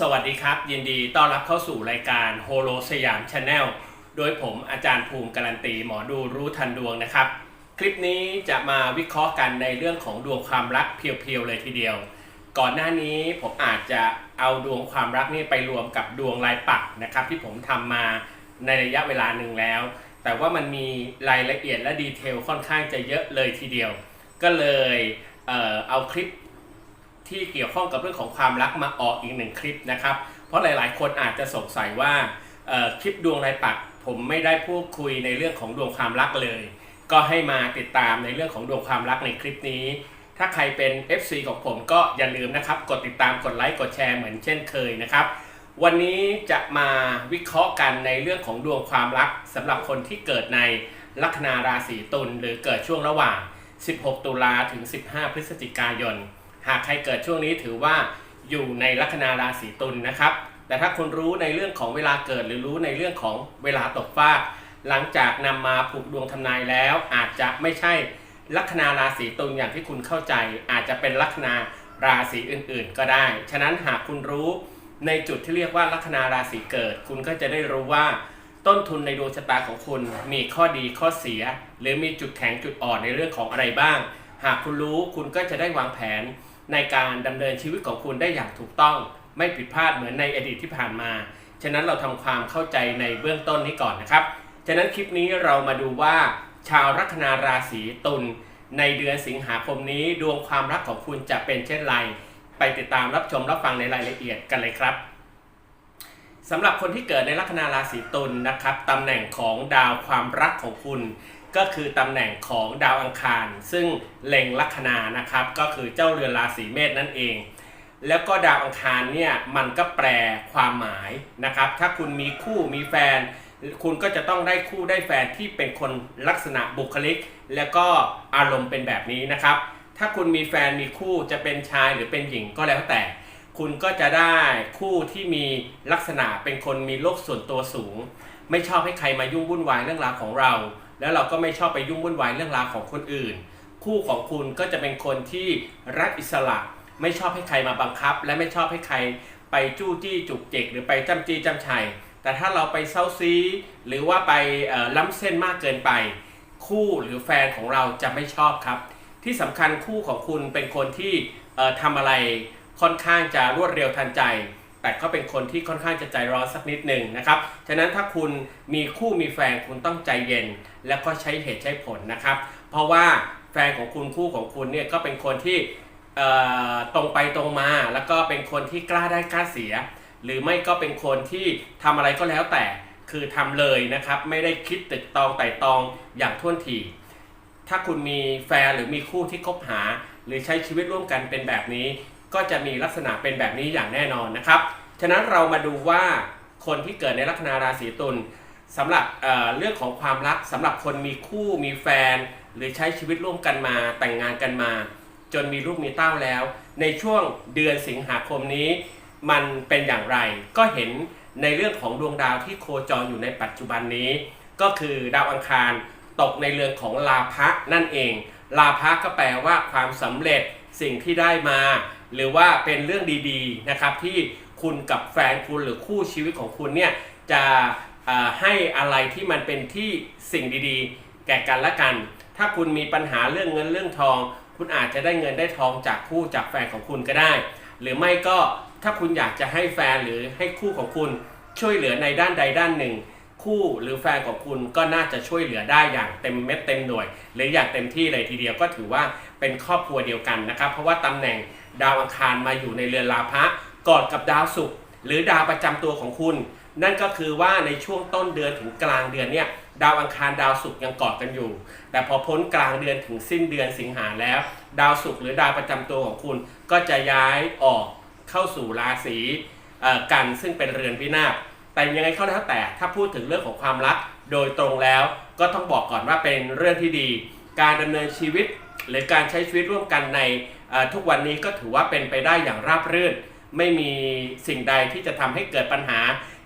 สวัสดีครับ ยินดีต้อนรับเข้าสู่รายการโฮโลสยามชาแนลโดยผมอาจารย์ภูมิการันตีหมอดูรู้ทันดวงนะครับ คลิปนี้จะมาวิเคราะห์กันในเรื่องของดวงความรักเพียวๆเลยทีเดียว ก่อนหน้านี้ผมอาจจะเอาดวงความรักนี่ไปรวมกับดวงลายปักนะครับ ที่ผมทำมาในระยะเวลาหนึ่งแล้ว แต่ว่ามันมีรายละเอียดและดีเทลค่อนข้างจะเยอะเลยทีเดียว ก็เลยเออเอาคลิป ที่เกี่ยวข้องกับเรื่องของความรักมาออกอีกหนึ่งคลิปนะครับ เพราะหลายๆ คนอาจจะสงสัยว่าคลิปดวงรายปักผมไม่ได้พูดคุยในเรื่องของดวงความรักเลย ก็ให้มาติดตามในเรื่องของดวงความรักในคลิปนี้ ถ้าใครเป็น FC ของผมก็อย่าลืมนะครับ กดติดตามกดไลค์กดแชร์เหมือนเช่นเคยนะครับ วันนี้จะมาวิเคราะห์กันในเรื่องของดวงความรักสำหรับคนที่เกิดในลัคนาราศีตุลหรือเกิดช่วงระหว่าง 16 ตุลาถึง 15 พฤศจิกายน หากใครเกิดช่วงนี้ถือว่าอยู่ในลัคนาราศีตุลนะครับ แต่ถ้าคุณรู้ในเรื่องของเวลาเกิดหรือรู้ในเรื่องของเวลาตกฟากหลังจากนำมาผูกดวงทำนายแล้ว อาจจะไม่ใช่ลัคนาราศีตุลอย่างที่คุณเข้าใจ อาจจะเป็นลัคนาราศีอื่นๆ ก็ได้ ฉะนั้นหากคุณรู้ในจุดที่เรียกว่าลัคนาราศีเกิด คุณก็จะได้รู้ว่า ต้นทุนในดวงชะตาของคุณมีข้อดีข้อเสีย หรือมีจุดแข็งจุดอ่อนในเรื่องของอะไรบ้าง หากคุณรู้คุณก็จะได้วางแผน ในการดำเนินชีวิตของคุณได้อย่างถูกต้องไม่ผิดพลาดเหมือนในอดีตที่ผ่านมา ฉะนั้นเราทำความเข้าใจในเบื้องต้นนี้ก่อนนะครับ ฉะนั้นคลิปนี้เรามาดูว่า ชาวลัคนาราศีตุลในเดือนสิงหาคมนี้ดวงความรักของคุณจะเป็นเช่นไร ไปติดตามรับชมรับฟังในรายละเอียดกันเลยครับสำหรับคนที่เกิดในลัคนาราศีตุลนะครับตำแหน่งของดาวความรักของคุณ ก็คือตำแหน่งของดาวอังคาร ซึ่งเล็งลัคนานะครับ ก็คือเจ้าเรือนราศีเมษนั่นเอง แล้วก็ดาวอังคารเนี่ยมันก็แปลความหมายนะครับ ถ้าคุณมีคู่มีแฟน คุณก็จะต้องได้คู่ได้แฟนที่เป็นคนลักษณะบุคลิก แล้วก็อารมณ์เป็นแบบนี้นะครับ ถ้าคุณมีแฟนมีคู่จะเป็นชายหรือเป็นหญิงก็แล้วแต่ คุณก็จะได้คู่ที่มีลักษณะเป็นคนมีโลกส่วนตัวสูง ไม่ชอบให้ใครมายุ่งวุ่นวายเรื่องราวของเรา แล้วเราก็ไม่ชอบไปยุ่งวุ่นวายเรื่องราวของคนอื่น คู่ของคุณก็จะเป็นคนที่รักอิสระไม่ชอบให้ใครมาบังคับ และไม่ชอบให้ใครไปจู้จี้จุกจิกหรือไปจ้ำจี้จ้ำชัยแต่ถ้าเราไปเซาซีหรือว่าไปล้ำเส้นมากเกินไป คู่หรือแฟนของเราจะไม่ชอบครับ ที่สำคัญคู่ของคุณเป็นคนที่ทำอะไรค่อนข้างจะรวดเร็วทันใจ แต่ก็เป็นคนที่ค่อนข้างจะใจร้อนสักนิดหนึ่งนะครับ ฉะนั้นถ้าคุณมีคู่มีแฟนคุณต้องใจเย็น แล้วก็ใช้เหตุใช้ผลนะครับ เพราะว่าแฟนของคุณคู่ของคุณเนี่ยก็เป็นคนที่ตรงไปตรงมา แล้วก็เป็นคนที่กล้าได้กล้าเสีย หรือไม่ก็เป็นคนที่ทำอะไรก็แล้วแต่คือทำเลยนะครับ ไม่ได้คิดตึกตองไต่ตองอย่างท่วนทีถ้าคุณมีแฟนหรือมีคู่ที่คบหา หรือใช้ชีวิตร่วมกันเป็นแบบนี้ ก็จะมีลักษณะเป็นแบบนี้อย่างแน่นอนนะครับ ฉะนั้นเรามาดูว่าคนที่เกิดในลัคนาราศีตุลสำหรับเเรื่องของความรักสำหรับคนมีคู่มีแฟน หรือใช้ชีวิตร่วมกันมาแต่งงานกันมา จนมีลูกมีเต้าแล้ว ในช่วงเดือนสิงหาคมนี้ มันเป็นอย่างไรก็เห็นในเรื่องของดวงดาวที่โคจรอยู่ในปัจจุบันนี้ ก็คือดาวอังคารตกในเรือนของลาภะนั่นเอง ลาภะก็แปลว่าความสำเร็จสิ่งที่ได้มา หรือว่าเป็นเรื่องดีๆนะครับที่คุณกับแฟนคุณหรือคู่ชีวิตของคุณเนี่ยจะให้อะไรที่มันเป็นที่สิ่งดีๆ แก่กันและกัน ถ้าคุณมีปัญหาเรื่องเงินเรื่องทอง คุณอาจจะได้เงินได้ทองจากคู่จากแฟนของคุณก็ได้ หรือไม่ก็ถ้าคุณอยากจะให้แฟนหรือให้คู่ของคุณช่วยเหลือในด้านใดด้านหนึ่ง คู่หรือแฟนของคุณก็น่าจะช่วยเหลือได้อย่างเต็มเม็ดเต็มหน่วย หรืออย่างเต็มที่เลยทีเดียวก็ถือว่าเป็นครอบครัวเดียวกันนะครับ เพราะว่าตำแหน่ง ดาวอังคารมาอยู่ในเรือนราพะกอดกับดาวศุกร์หรือดาวประจำตัวของคุณ นั่นก็คือว่าในช่วงต้นเดือนถึงกลางเดือนเนี่ยดาวอังคารดาวศุกร์ยังกอดกันอยู่ แต่พอพ้นกลางเดือนถึงสิ้นเดือนสิงหาแล้ว ดาวศุกร์หรือดาวประจำตัวของคุณ ก็จะย้ายออกเข้าสู่ราศีกันซึ่งเป็นเรือนพินาศแต่ยังไงก็แล้วแต่ถ้าพูดถึงเรื่องของความรักโดยตรงแล้วก็ต้องบอกก่อนว่าเป็นเรื่องที่ดี การดำเนินชีวิต หรือการใช้ชีวิตร่วมกันใน ทุกวันนี้ก็ถือว่าเป็นไปได้อย่างราบรื่น ไม่มีสิ่งใดที่จะทำให้เกิดปัญหา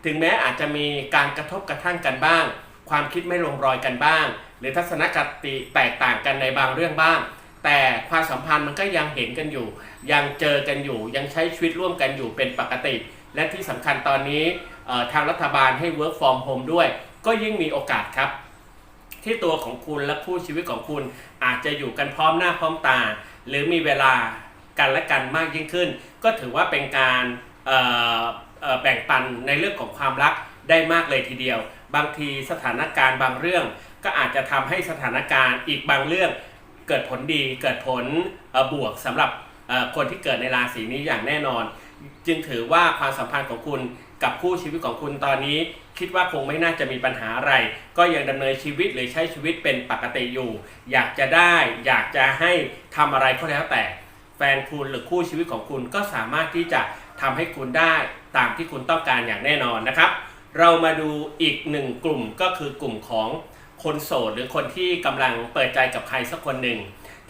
ถึงแม้อาจจะมีการกระทบกระทั่งกันบ้าง ความคิดไม่ลงรอยกันบ้าง หรือทัศนคติแตกต่างกันในบางเรื่องบ้าง แต่ความสัมพันธ์มันก็ยังเห็นกันอยู่ ยังเจอกันอยู่ ยังใช้ชีวิตร่วมกันอยู่เป็นปกติ และที่สำคัญตอนนี้ทางรัฐบาลให้ work from home ด้วย ก็ยิ่งมีโอกาสครับ ที่ตัวของคุณและคู่ชีวิตของคุณอาจจะอยู่กันพร้อมหน้าพร้อมตา หรือมีเวลากันและกันมากยิ่งขึ้น ก็ถือว่าเป็นการแบ่งปันในเรื่องของความรักได้มากเลยทีเดียว บางทีสถานการณ์บางเรื่อง ก็อาจจะทำให้สถานการณ์อีกบางเรื่อง เกิดผลดีเกิดผลบวกสำหรับคนที่เกิดในราศีนี้อย่างแน่นอน จึงถือว่าความสัมพันธ์ของคุณกับคู่ชีวิตของคุณตอนนี้ คิดว่าคงไม่น่าจะมีปัญหาอะไร ก็ยังดำเนินชีวิตหรือใช้ชีวิตเป็นปกติอยู่ อยากจะได้อยากจะให้ ทำอะไรก็แล้วแต่ แฟนคุณหรือคู่ชีวิตของคุณก็สามารถที่จะทำให้คุณได้ตามที่คุณต้องการอย่างแน่นอนนะครับ เรามาดูอีกหนึ่งกลุ่มก็คือกลุ่มของคนโสดหรือคนที่กำลังเปิดใจกับใครสักคนหนึ่ง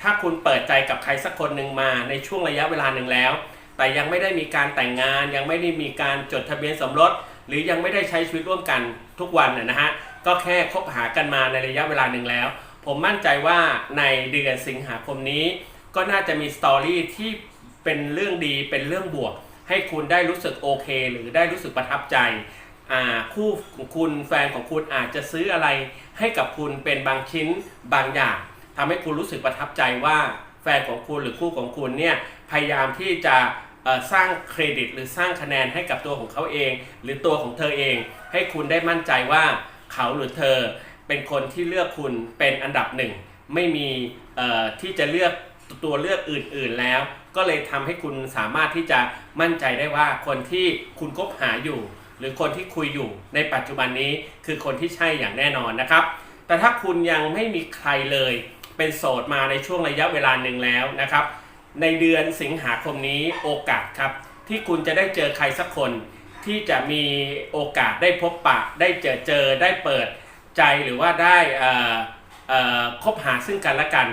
ถ้าคุณเปิดใจกับใครสักคนหนึ่งมาในช่วงระยะเวลาหนึ่งแล้ว แต่ยังไม่ได้มีการแต่งงาน ยังไม่ได้มีการจดทะเบียนสมรส หรือยังไม่ได้ใช้ชีวิตร่วมกันทุกวันนะนะฮะ ก็แค่คบหากันมาในระยะเวลาหนึ่งแล้ว ผมมั่นใจว่าในเดือนสิงหาคมนี้ ก็น่าจะมีสตอรี่ที่เป็นเรื่องดีเป็นเรื่องบวก ให้คุณได้รู้สึกโอเค หรือได้รู้สึกประทับใจคู่ของคุณแฟนของคุณอาจจะซื้ออะไรให้กับคุณเป็นบางชิ้นบางอย่างทำให้คุณรู้สึกประทับใจว่าแฟนของคุณหรือคู่ของคุณเนี่ยพยายามที่จะสร้างเครดิต หรือสร้างคะแนนให้กับตัวของเขาเอง หรือตัวของเธอเอง ให้คุณได้มั่นใจว่าเขาหรือเธอ เป็นคนที่เลือกคุณเป็นอันดับหนึ่งไม่มีที่จะเลือกตัวเลือกอื่น ๆแล้ว ก็เลยทำให้คุณสามารถที่จะมั่นใจได้ว่าคนที่คุณคบหาอยู่ หรือคนที่คุยอยู่ในปัจจุบันนี้คือคนที่ใช่อย่างแน่นอนนะครับ แต่ถ้าคุณยังไม่มีใครเลย เป็นโสดมาในช่วงระยะเวลาหนึ่งแล้วนะครับ ในเดือนสิงหาคมนี้โอกาสครับ ที่คุณจะได้เจอใครสักคน ที่จะมีโอกาสได้พบปะ ได้เจอเจอได้เปิด ใจหรือว่าได้คบหาซึ่งกันและกัน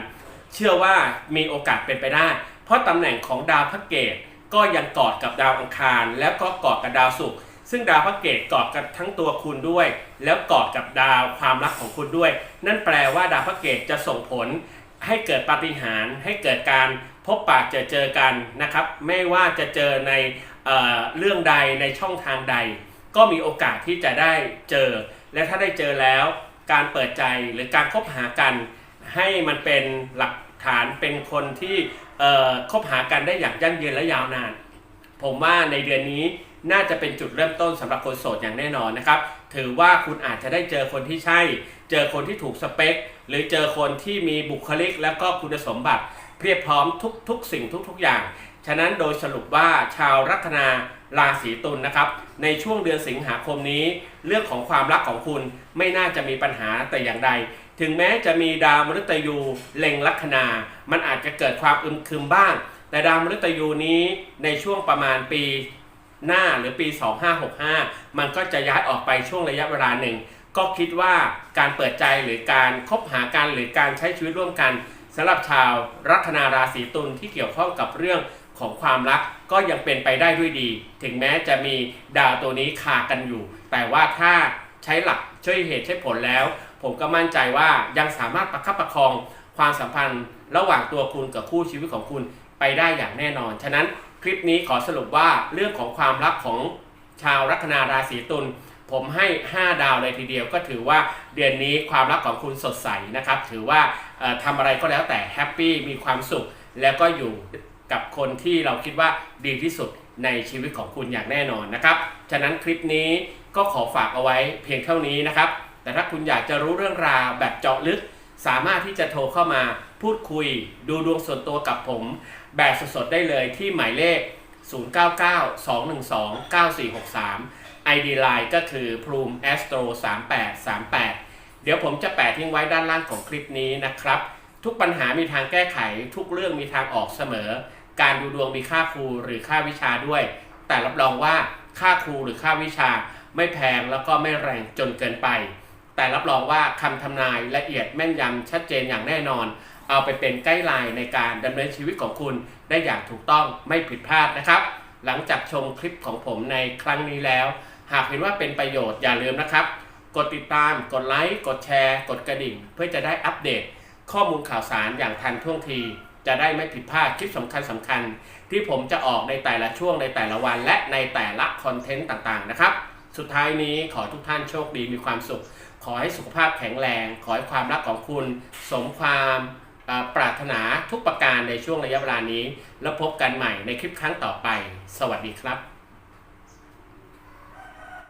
เชื่อว่ามีโอกาสเป็นไปได้ เพราะตำแหน่งของดาวพระเกตก็ยังกอดกับดาวอังคาร แล้วก็กอดกับดาวศุกร์ซึ่งดาวพระเกตกอดกับทั้งตัวคุณด้วย แล้วกอดกับดาวความรักของคุณด้วย นั่นแปลว่าดาวพระเกตจะส่งผลให้เกิดปาฏิหาริย์ให้เกิดการพบปะเจอเจอกันนะครับ ไม่ว่าจะเจอในเอเรื่องใดในช่องทางใด ก็มีโอกาสที่จะได้เจอ และถ้าได้เจอแล้วการเปิดใจหรือการคบหากัน ให้มันเป็นหลักฐานเป็นคนที่คบหากันได้อย่างยั่งยืนและยาวนาน ผมว่าในเดือนนี้น่าจะเป็นจุดเริ่มต้นสำหรับคนโสดอย่างแน่นอนนะครับ ถือว่าคุณอาจจะได้เจอคนที่ใช่ เจอคนที่ถูกสเปค หรือเจอคนที่มีบุคลิก และก็คุณสมบัติ เพียบพร้อมทุกๆสิ่งทุก ๆ อย่าง ฉะนั้นโดยสรุปว่าชาวลัคนาราศีตุลนะครับ ในช่วงเดือนสิงหาคมนี้ เรื่องของความรักของคุณไม่น่าจะมีปัญหาแต่อย่างใด ถึงแม้จะมีดาวมฤตยูเล็งลัคนา มันอาจจะเกิดความอึมครึมบ้าง แต่ดาวมฤตยูนี้ในช่วงประมาณปีหน้าหรือปี 2565 มันก็จะย้ายออกไปช่วงระยะเวลาหนึ่ง ก็คิดว่าการเปิดใจหรือการคบหากันหรือการใช้ชีวิตร่วมกันสำหรับชาวลัคนาราศีตุลที่เกี่ยวข้องกับเรื่อง ของความรักก็ยังเป็นไปได้ด้วยดี ถึงแม้จะมีดาวตัวนี้คากันอยู่ แต่ว่าถ้าใช้หลักช่วยเหตุใช้ผลแล้ว ผมก็มั่นใจว่ายังสามารถประคับประคองความสัมพันธ์ระหว่างตัวคุณกับคู่ชีวิตของคุณไปได้อย่างแน่นอน ฉะนั้นคลิปนี้ขอสรุปว่าเรื่องของความรักของชาวลัคนาราศีตุลผมให้ 5 ดาวเลยทีเดียวก็ถือว่าเดือนนี้ความรักของคุณสดใสนะครับ ถือว่าทำอะไรก็แล้วแต่แฮปปี้มีความสุขแล้วก็อยู่ กับคนที่เราคิดว่าดีที่สุดในชีวิตของคุณอย่างแน่นอนนะครับ ฉะนั้นคลิปนี้ก็ขอฝากเอาไว้เพียงเท่านี้นะครับ แต่ถ้าคุณอยากจะรู้เรื่องราวแบบเจาะลึก สามารถที่จะโทรเข้ามาพูดคุย ดูดวงส่วนตัวกับผม แบบสดๆได้เลยที่หมายเลข 0992129463 ID Line ก็คือ p r u m Astro 3838 เดี๋ยวผมจะแปะทิ้งไว้ด้านล่างของคลิปนี้นะครับ ทุกปัญหามีทางแก้ไขทุกเรื่องมีทางออกเสมอ การดูดวงมีค่าครูหรือค่าวิชาด้วย แต่รับรองว่าค่าครูหรือค่าวิชาไม่แพงแล้วก็ไม่แรงจนเกินไป แต่รับรองว่าคำทำนายละเอียดแม่นยำชัดเจนอย่างแน่นอน เอาไปเป็นไกด์ไลน์ในการดำเนินชีวิตของคุณได้อย่างถูกต้องไม่ผิดพลาดนะครับ หลังจากชมคลิปของผมในครั้งนี้แล้ว หากเห็นว่าเป็นประโยชน์อย่าลืมนะครับ กดติดตาม กดไลค์ กดแชร์ กดกระดิ่ง เพื่อจะได้อัปเดต ข้อมูลข่าวสารอย่างทันท่วงที จะได้ไม่ผิดพลาดคลิปสำคัญสำคัญๆที่ผมจะออกในแต่ละช่วงในแต่ละวัน และในแต่ละคอนเทนต์ต่างๆนะครับ สุดท้ายนี้ขอทุกท่านโชคดีมีความสุข ขอให้สุขภาพแข็งแรง ขอให้ความรักของคุณ สมความปรารถนาทุกประการในช่วงระยะเวลานี้ แล้วพบกันใหม่ในคลิปครั้งต่อไป สวัสดีครับ